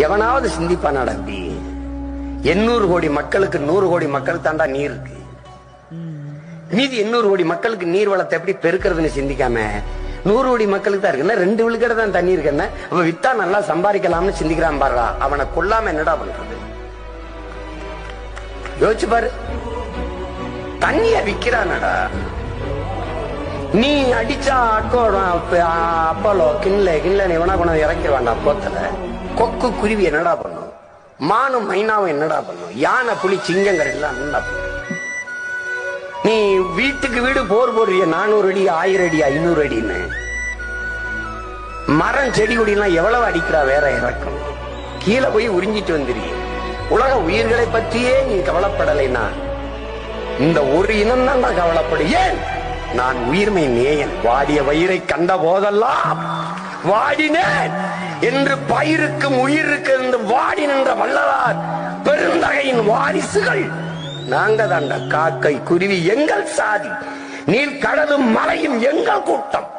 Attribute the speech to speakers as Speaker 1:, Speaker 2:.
Speaker 1: எவனாவது சிந்திப்பானாடா அப்படி எண்ணூறு கோடி மக்களுக்கு நூறு கோடி மக்கள் தாண்டா நீர் இருக்கு. மீதி எண்ணூறு கோடி மக்களுக்கு நீர் வளத்தை எப்படி பெருக்கிறதுன்னு சிந்திக்காம நூறு கோடி மக்களுக்கு தான் இருக்குன்னா ரெண்டு விழுக்கடை தான் தண்ணி இருக்குன்னா அவன் வித்தா நல்லா சம்பாதிக்கலாம்னு சிந்திக்கிறான் பாருடா. அவனை கொல்லாம என்னடா பண்றது? யோசிச்சு பாரு. தண்ணிய விக்கிறானடா. நீ அடிச்சா அக்கோ அப்போலோ கிண்ல கிண்ல நீ வேணா கொண்டு இறக்கி வேண்டாம் போத்தல. கொக்கு குருவி என்னடா பண்ணும்? மானும் மைனாவும் என்னடா பண்ணும்? யானை புலி சிங்கங்கள் எல்லாம் பண்ணும்? நீ வீட்டுக்கு வீடு போர் போடுறிய நானூறு அடி ஆயிரம் அடி ஐநூறு அடின்னு. மரம் செடி கொடியெல்லாம் எவ்வளவு அடிக்கிறா வேற இறக்கம். கீழே போய் உறிஞ்சிட்டு வந்துருக்க உலக உயிர்களை பற்றியே நீ கவலைப்படலைனா இந்த ஒரு இனம் தான் நான் கவலைப்படு. ஏன்? நான் உயிர்மை நேயன் வாடிய வயிறை கண்ட போதெல்லாம் வாடினேன். என்று பயிருக்கும் உயிருக்கு இருந்து வாடி நின்ற வள்ளலார் பெருந்தகையின் வாரிசுகள். நாங்க தாண்ட காக்கை குருவி எங்கள் சாதி நீல் கடலும் மலையும் எங்கள் கூட்டம்.